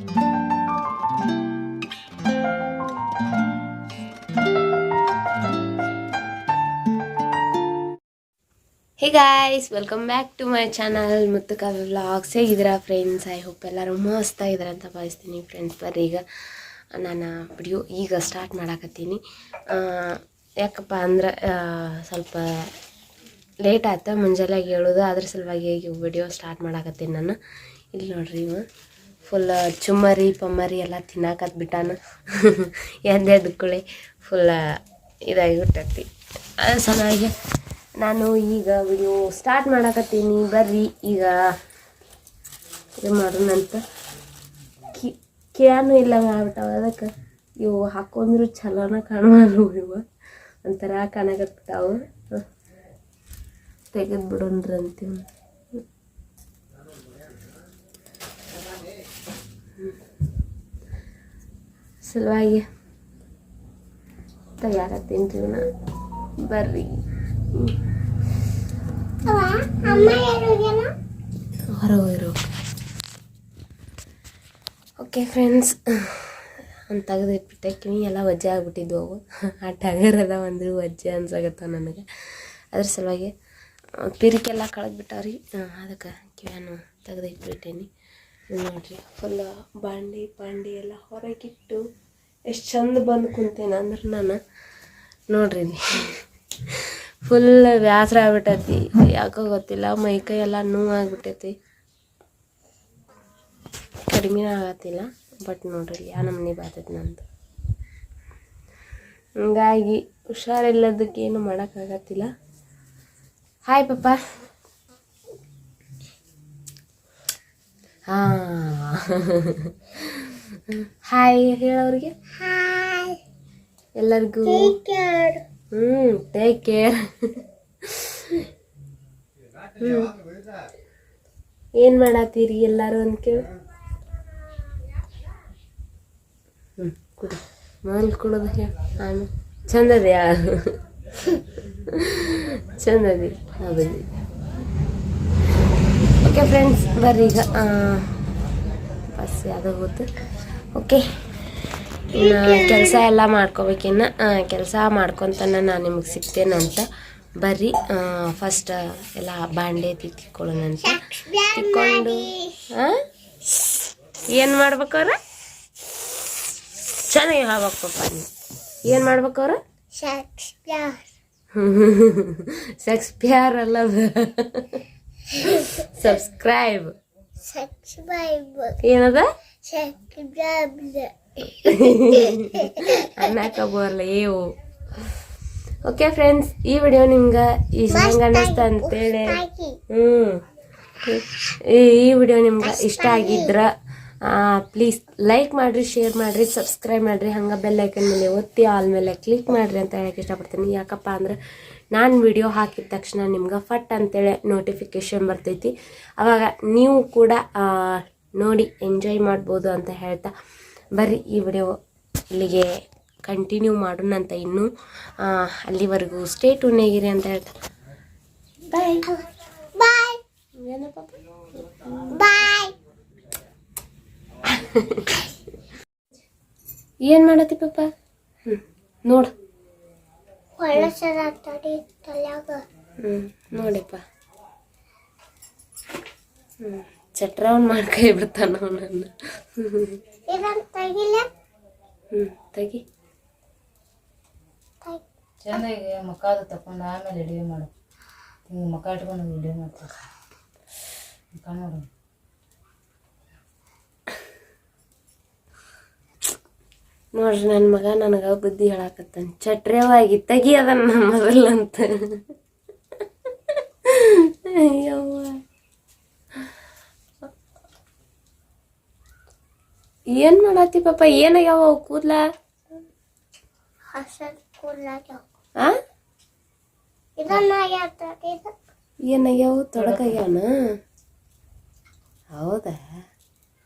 Hey guys welcome back to my channel ಮತ್ತು Kavya vlogs ಹೇಗಿದ್ದೀರಾ friends I hope ಎಲ್ಲರೂ ಮಸ್ತ್ ಆಗಿದ್ದಾರೆ ಅಂತ ಭಾವಿಸ್ತೀನಿ. ಫ್ರೆಂಡ್ಸ್ ಬರ್ರಿ ಈಗ. ನಾನು ವಿಡಿಯೋ ಈಗ ಸ್ಟಾರ್ಟ್ ಮಾಡಾಕತ್ತೀನಿ. ಯಾಕಪ್ಪ ಅಂದ್ರೆ ಸ್ವಲ್ಪ ಲೇಟ್ ಆಯ್ತು? ಮುಂಜಾನೆ ಹೇಳೋದು, ಅದ್ರ ಸಲುವಾಗಿ ಈಗ ವಿಡಿಯೋ ಸ್ಟಾರ್ಟ್ ಮಾಡಾಕತ್ತೀನಿ ನಾನು. ಇಲ್ಲಿ ನೋಡ್ರಿ ಇವ. ಫುಲ್ ಚುಮ್ಮರಿ, ಪಮ್ಮರಿ ಎಲ್ಲ ತಿನ್ನಾಕತ್ ಬಿಟ್ಟಾನ. ಎದ್ದೆದ್ದು ಕುಳಿ ಫುಲ್ ಇದಾಗಿ ಬಿಟ್ಟೈತಿ ಅದ್ರ ಸಲುವಾಗಿ ನಾನು ಈಗ ವಿಡಿಯೋ ಸ್ಟಾರ್ಟ್ ಮಾಡಾಕತ್ತೀನಿ. ಬರ್ರಿ, ಈಗ ಇದು ಮಾಡೋಣಂತ. ಕಿ, ಕ್ಯಾನು ಇಲ್ಲ ಮಾಡ್ಬಿಟ್ಟಾವ ಅದಕ್ಕೆ. ಇವು ಹಾಕೊಂಡ್ರು ಚಲೋನ ಕಾಣುವಲ್ಲು ಇವು. ಒಂಥರ ಕಾಣಕತ್ತಾವು ತೆಗೆದು ಬಿಡೋಣ್ರಿ ಸಲುವಾಗಿ ತಯಾರತ್ತೀನಿ ರೀ ನಾ ಬರ್ರಿ ಹೊರಗೆ ಓಕೆ ಫ್ರೆಂಡ್ಸ್ ಅಂತ ತೆಗೆದಿಟ್ಬಿಟ್ಟೆ ಕಿವಿ ಎಲ್ಲ ವಜ್ಜೆ ಆಗ್ಬಿಟ್ಟಿದ್ವು ಅವು ಆ ಟಗರ್ ಅದ ಒಂದು ವಜ್ಜೆ ಅನ್ಸಾಗತ್ತ ನನಗೆ. ಅದ್ರ ಸಲುವಾಗಿ ಪಿರಿಕೆಲ್ಲ ಕಳೆದ್ಬಿಟ್ಟವ್ರಿ. ಅದಕ್ಕೆ ಕಿವಿಯನ್ನು ತೆಗೆದು ಇಟ್ಬಿಟ್ಟೇನಿ ಇದ್ ನೋಡ್ರಿ ಫುಲ್ ಬಾಂಡಿ, ಪಾಂಡಿ ಎಲ್ಲ ಹೊರಗಿಟ್ಟು ಎಷ್ಟು ಚಂದ ಬಂದು ಕುಂತೇನೆ ಅಂದ್ರೆ ನಾನು ನೋಡ್ರಿ ಫುಲ್ ವ್ಯಾಸರ ಆಗ್ಬಿಟ್ಟೈತಿ. ಯಾಕೋ ಗೊತ್ತಿಲ್ಲ, ಮೈ ಕೈ ಎಲ್ಲ ನೋವು ಆಗ್ಬಿಟ್ಟೈತಿ. ಕಡಿಮೆ ಆಗತ್ತಿಲ್ಲ ಬಟ್ ನೋಡ್ರಿ ಯಾ ನಮ್ಮನೆ ಬಾತೈತಿ ನಂದು. ಹಂಗಾಗಿ ಹುಷಾರಿಲ್ಲದಕ್ಕೇನು ಮಾಡೋಕ್ಕಾಗತ್ತಿಲ್ಲ ಹಾಯ್ ಪಪ್ಪ. ಹಾಯ್ ಹೇಳೋರಿಗೆ? ಎಲ್ಲರಿಗೂ? ಹ್ಞೂ ಟೇಕ್ ಕೇರ್ ಹ್ಞೂ ಏನು ಮಾಡತ್ತೀರಿ ಎಲ್ಲರೂ ಅಂತ ಕೇಳಿ? ಹ್ಞೂ ಕುಡಿ. ಮೊದಲು ಕುಡೋದು ಹೇಳಿ. ಆಮೇಲೆ. ಚಂದದ ಚಂದದಿ. ಹೌದು. ಓಕೆ ಫ್ರೆಂಡ್ಸ್ ಬರ್ರಿ ಈಗ. ಬಸ್ ಯಾವುದೋ ಗೊತ್ತು ಓಕೆ. ಇನ್ನು ಕೆಲಸ ಎಲ್ಲ ಮಾಡ್ಕೋಬೇಕಿನ್ನು ಕೆಲಸ ಮಾಡ್ಕೊತಾನೆ ನಾನು ನಿಮಗೆ ಸಿಗ್ತೇನಂತ ಬರ್ರಿ. ಫಸ್ಟ್ ಎಲ್ಲ ಬಾಂಡೆ ತಿಕ್ಕೊಳ್ಳೋಣ ಅಂತ. ತಿಕ್ಕೊಂಡು ಏನು ಮಾಡ್ಬೇಕವ್ರ ಚೆನ್ನಾಗಿ ಹೇಳ್ಬೇಕು ಪಪ್ಪ ನೀವು ಏನು ಮಾಡ್ಬೇಕವ್ರ ಸೆಕ್ಸ್ ಪ್ಯಾರ್ ಅಲ್ಲ ಸಬ್ಸ್ಕ್ರೈಬ್ ಏನದ? ಅನ್ನಕ ಬರಲ್ಲ ಏವು. ಓಕೆ ಫ್ರೆಂಡ್ಸ್ ಈ ವಿಡಿಯೋ ನಿಮ್ಗೆ ಇಷ್ಟ ಹೆಂಗೆ ಅನ್ನಿಸ್ತ ಅಂತೇಳಿ. ಹ್ಞೂ ಈ ವಿಡಿಯೋ ನಿಮ್ಗೆ ಇಷ್ಟ ಆಗಿದ್ರ ಪ್ಲೀಸ್ ಲೈಕ್ ಮಾಡಿರಿ ಶೇರ್ ಮಾಡಿರಿ ಸಬ್ಸ್ಕ್ರೈಬ್ ಮಾಡಿರಿ. ಹಂಗೆ ಬೆಲ್ಲೈಕನ್ ಮೇಲೆ ಒತ್ತಿ ಆಲ್ ಮೇಲೆ ಕ್ಲಿಕ್ ಮಾಡಿರಿ ಅಂತ ಹೇಳಕ್ಕೆ ಇಷ್ಟಪಡ್ತೀನಿ. ಯಾಕಪ್ಪ ಅಂದ್ರೆ ನಾನು ವಿಡಿಯೋ ಹಾಕಿದ ತಕ್ಷಣ ನಿಮ್ಗೆ ಫಟ್ ಅಂತೇಳಿ ನೋಟಿಫಿಕೇಶನ್ ಬರ್ತೈತಿ. ಆವಾಗ ನೀವು ಕೂಡ ನೋಡಿ ಎಂಜಾಯ್ ಮಾಡ್ಬೋದು ಅಂತ ಹೇಳ್ತಾ ಬರ್ರಿ ಈ ವಿಡಿಯೋ ಇಲ್ಲಿಗೆ ಕಂಟಿನ್ಯೂ ಮಾಡೋಣ ಅಂತ ಇನ್ನೂ ಅಲ್ಲಿವರೆಗೂ ಸ್ಟೇ ಟೂನೇಗಿರಿ ಅಂತ ಹೇಳ್ತಾ. ಬಾಯ್ ಏನಪ್ಪ? ಏನು ಮಾಡತ್ತಿ ಪಪ್ಪ? ಹ್ಞೂ ನೋಡು. ಹ್ಞೂ ನೋಡಿಪ್ಪ. ಹ್ಞೂ ಚಟ್ರವನ್ ಮಾಡ್ಕೈ ಬಿಡ್ತಾನ ಅವನನ್ನು. ಹ್ಞೂ ತೆಗಿ. ಚೆಂದಾಗಿ ಅದು ತಕೊಂಡು ಆಮೇಲೆ ಅಡುಗೆ ಮಾಡು. ಹಿಂಗೆ ಮಕ್ಕ ಇಟ್ಕೊಂಡು ಅಡುಗೆ ಮಾಡ್ತಾರೆ ಮಕ್ಕ ನೋಡು. ನೋಡ್ರಿ ನನ್ನ ಮಗ ನನಗ ಬುದ್ಧಿ ಹೇಳಾಕತ್ತಾನೆ. ಚಟ್ರವಾಗಿ ತೆಗಿ ಅದನ್ನ ಮೊದಲಂತ. ಅಯ್ಯವ್ವ. ಏನ್ ಮಾಡತ್ತಿ ಪಾಪ? ಏನಾಗ್ಯಾವ ಅವು ಕೂದ್ಲ? ಏನಾಗ್ಯಾವ ತೊಡಕಾಗ್ಯಾವನ ಹೌದಾ?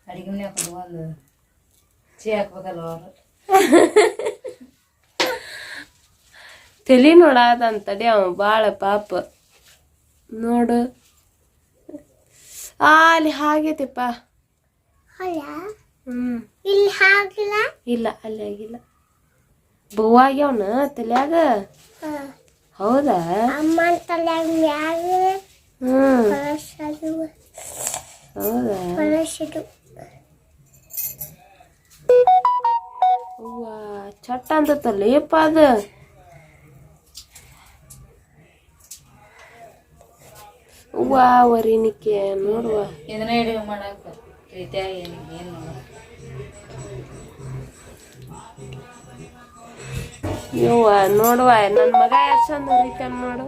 ಅಡಿಗೆ ಮನೆ ಹಾಕೊಂಡು ಒಂದು ಚೀ ಹಾಕ್ಬೇಕಲ್ಲ ಅವರು. ತಲಿ ನೋಡಾದಂತಡಿ ಅವ ಬಾಳ ಪಾಪ. ನೋಡು. ಆ ಅಲ್ಲಿ ಹಾಗೈತಿಪ್ಪ. ಹ್ಮ್. ಇಲ್ಲಿ ಹಾಗಿಲ್ಲ? ಇಲ್ಲ ಅಲ್ಲಿ ಆಗಿಲ್ಲ. ಬೂವಾಗ್ಯವನ ತಲ್ಯಾಗ? ಹೌದಾ? ಹ್ಮ್. ಹೌದಾ? ಅವ್ವ ಚಟ್ಟ ಅಂತತ್ತಲ್ಲೇಪ್ಪ ಅದು. ಅವ್ವ ವರಿನಿಕೆ ನೋಡುವ. ಇದನ್ನ ಹಿಡಿಯೋ ಮಾಡಕ್ಕೆ ಏನು ಮಾಡೋದು ಯವ್ವ ನೋಡುವ ನನ್ನ ಮಗ ಎಷ್ಟು ಚಂದ ನೋಡು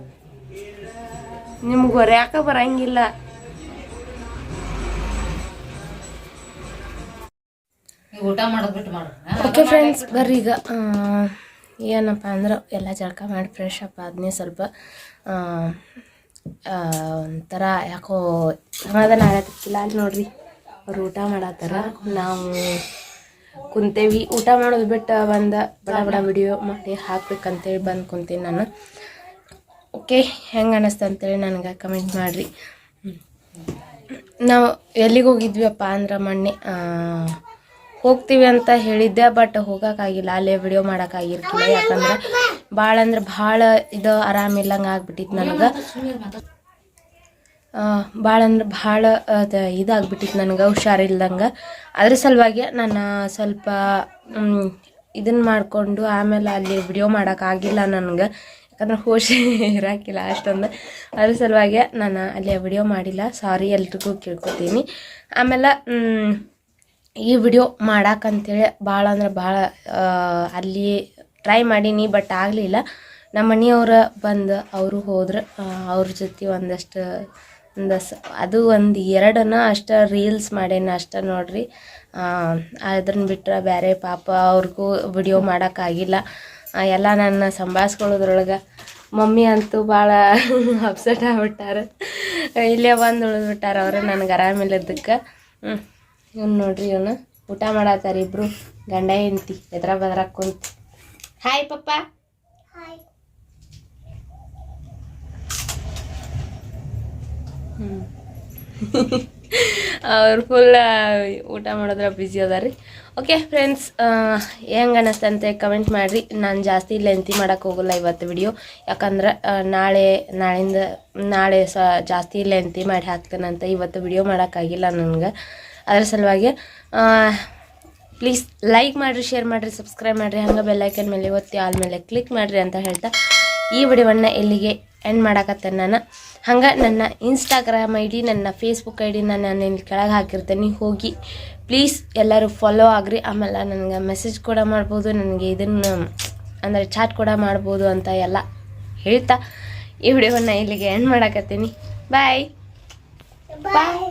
ನಿಮ್ಗೆ ಹೊರ್ಯಾಕ ಬರಂಗಿಲ್ಲ. ಊಟ ಮಾಡೋದು ಬಿಟ್ಟು ಮಾಡು ಓಕೆ ಫ್ರೆಂಡ್ಸ್ ಬರ್ರಿ ಈಗ ಏನಪ್ಪ ಅಂದ್ರೆ ಎಲ್ಲ ಜಳಕ ಮಾಡಿ ಫ್ರೆಶ್ ಅಪ್ ಆದ್ನೇ ಸ್ವಲ್ಪ. ಒಂಥರ ಯಾಕೋ ಸಮಾಧಾನ ಆಗತ್ತಿಲ್ಲ ಅಲ್ಲಿ ನೋಡ್ರಿ. ಅವ್ರು ಊಟ ಮಾಡತ್ತಾರ. ನಾವು ಕುಂತೇವಿ. ಊಟ ಮಾಡೋದು ಬಿಟ್ಟು ಬಂದ ಬಡ ಬಡ ವಿಡಿಯೋ ಮಾಡಿ ಹಾಕ್ಬೇಕಂತೇಳಿ ಬಂದು ಕುಂತೀನಿ ನಾನು. ಓಕೆ ಹೆಂಗೆ ಅನ್ನಿಸ್ತು ಅಂತೇಳಿ ನನಗೆ ಕಮೆಂಟ್ ಮಾಡಿರಿ. ನಾವು ಎಲ್ಲಿಗೆ ಹೋಗಿದ್ವಿಯಪ್ಪ ಅಂದ್ರೆ ಮೊನ್ನೆ ಹೋಗ್ತೀವಿ ಅಂತ ಹೇಳಿದ್ದೆ ಬಟ್ ಹೋಗೋಕ್ಕಾಗಿಲ್ಲ. ಅಲ್ಲೇ ವಿಡಿಯೋ ಮಾಡೋಕ್ಕಾಗಿರ್ತಿಲ್ಲ. ಯಾಕಂದ್ರೆ ಭಾಳ ಅಂದ್ರೆ ಭಾಳ ಇದು ಆರಾಮಿಲ್ಲಂಗೆ ಆಗ್ಬಿಟ್ಟಿತ್ತು ನನಗೆ. ಭಾಳ ಅಂದ್ರೆ ಭಾಳ ಇದಾಗ್ಬಿಟ್ಟಿತ್ತು ನನಗೆ, ಹುಷಾರಿಲ್ದಂಗೆ. ಅದ್ರ ಸಲುವಾಗಿ ನಾನು ಸ್ವಲ್ಪ ಇದನ್ನು ಮಾಡಿಕೊಂಡು ಆಮೇಲೆ ಅಲ್ಲಿ ವಿಡಿಯೋ ಮಾಡೋಕ್ಕಾಗಿಲ್ಲ ನನಗೆ. ಯಾಕಂದ್ರೆ ಹೋಶ ಇರೋಕ್ಕಿಲ್ಲ ಅಷ್ಟೊಂದು. ಅದ್ರ ಸಲುವಾಗಿ ನಾನು ಅಲ್ಲಿ ವಿಡಿಯೋ ಮಾಡಿಲ್ಲ. ಸಾರಿ ಎಲ್ರಿಗೂ ಕೇಳ್ಕೊತೀನಿ. ಆಮೇಲೆ ಈ ವಿಡಿಯೋ ಮಾಡಾಕಂತೇಳಿ ಭಾಳ ಅಂದ್ರೆ ಭಾಳ ಅಲ್ಲಿ ಟ್ರೈ ಮಾಡೀನಿ ಬಟ್ ಆಗಲಿಲ್ಲ. ನಮ್ಮ ಮನೆಯವ್ರು ಬಂದು ಅವರು ಹೋದ್ರೆ ಅವ್ರ ಜೊತೆ ಒಂದಷ್ಟು, ಒಂದು ಸ, ಅದು ಒಂದು ಎರಡನ್ನ ಅಷ್ಟು ರೀಲ್ಸ್ ಮಾಡೇನಿ ಅಷ್ಟೇ ನೋಡ್ರಿ. ಅದನ್ನ ಬಿಟ್ರೆ ಬೇರೆ ಪಾಪ ಅವ್ರಿಗೂ ವಿಡಿಯೋ ಮಾಡೋಕ್ಕಾಗಿಲ್ಲ ಎಲ್ಲ ನನ್ನ ಸಂಭಾಳಿಸ್ಕೊಳ್ಳೋದ್ರೊಳಗೆ ಮಮ್ಮಿ ಅಂತೂ ಭಾಳ ಅಪ್ಸೆಟ್ ಆಗ್ಬಿಟ್ಟಾರೆ. ಇಲ್ಲೇ ಬಂದು ಉಳಿದ್ಬಿಟ್ಟಾರ ಅವರು, ನನಗೆ ಆರಾಮಿಲ್ಲದಕ್ಕೆ. ಇವ್ನು ನೋಡ್ರಿ ಇವನು. ಊಟ ಮಾಡತ್ತಾರ ಇಬ್ರು. ಗಂಡ ಹೆಂಡ್ತಿ. ಎದ್ರ ಬದ್ರ ಕುಂತ. ಹಾಯ್ ಪಪ್ಪ. ಹಾಯ್ ಅವ್ರು ಫುಲ್ ಊಟ ಮಾಡೋದ್ರ ಬ್ಯುಸಿ ಅದಾರಿ. ಓಕೆ ಫ್ರೆಂಡ್ಸ್ ಹೆಂಗೆ ಅನ್ನಿಸ್ತಂತೆ ಕಮೆಂಟ್ ಮಾಡಿರಿ. ನಾನು ಜಾಸ್ತಿ ಲೆಂತಿ ಮಾಡೋಕೆ ಹೋಗಲ್ಲ ಇವತ್ತು ವಿಡಿಯೋ ಯಾಕಂದ್ರೆ ನಾಳೆ ನಾಳಿಂದ ನಾಳೆ ಸ ಜಾಸ್ತಿ ಲೆಂತಿ ಮಾಡಿ ಹಾಕ್ತೇನಂತ ಇವತ್ತು ವಿಡಿಯೋ ಮಾಡೋಕ್ಕಾಗಿಲ್ಲ ನನಗೆ. ಅದ್ರ ಸಲುವಾಗಿ ಪ್ಲೀಸ್ ಲೈಕ್ ಮಾಡಿರಿ ಶೇರ್ ಮಾಡಿರಿ ಸಬ್ಸ್ಕ್ರೈಬ್ ಮಾಡಿರಿ, ಹಂಗೆ ಬೆಲ್ಲೈಕನ್ ಮೇಲೆ ಒತ್ತಿ, ಆಲ್ ಮೇಲೆ ಕ್ಲಿಕ್ ಮಾಡಿರಿ ಅಂತ ಹೇಳ್ತಾ ಈ ವಿಡಿಯೋವನ್ನು ಇಲ್ಲಿಗೆ ಎಂಡ್ ಮಾಡಕತ್ತೆ ನಾನು. ಹಂಗೆ ನನ್ನ ಇನ್ಸ್ಟಾಗ್ರಾಮ್ ಐ ಡಿ ನನ್ನ ಫೇಸ್ಬುಕ್ ಐ ಡಿನ ನಾನು ಇಲ್ಲಿ ಕೆಳಗೆ ಹಾಕಿರ್ತೇನೆ. ಹೋಗಿ ಪ್ಲೀಸ್ ಎಲ್ಲರೂ ಫಾಲೋ ಆಗ್ರಿ. ಆಮೇಲೆ ನನಗೆ ಮೆಸೇಜ್ ಕೂಡ ಮಾಡ್ಬೋದು, ನನಗೆ ಇದನ್ನು ಅಂದರೆ ಚಾಟ್ ಕೂಡ ಮಾಡ್ಬೋದು ಅಂತ ಎಲ್ಲ ಹೇಳ್ತಾ ಈ ವಿಡಿಯೋವನ್ನು ಇಲ್ಲಿಗೆ ಎಂಡ್ ಮಾಡಕತ್ತೀನಿ. ಬಾಯ್ ಬಾಯ್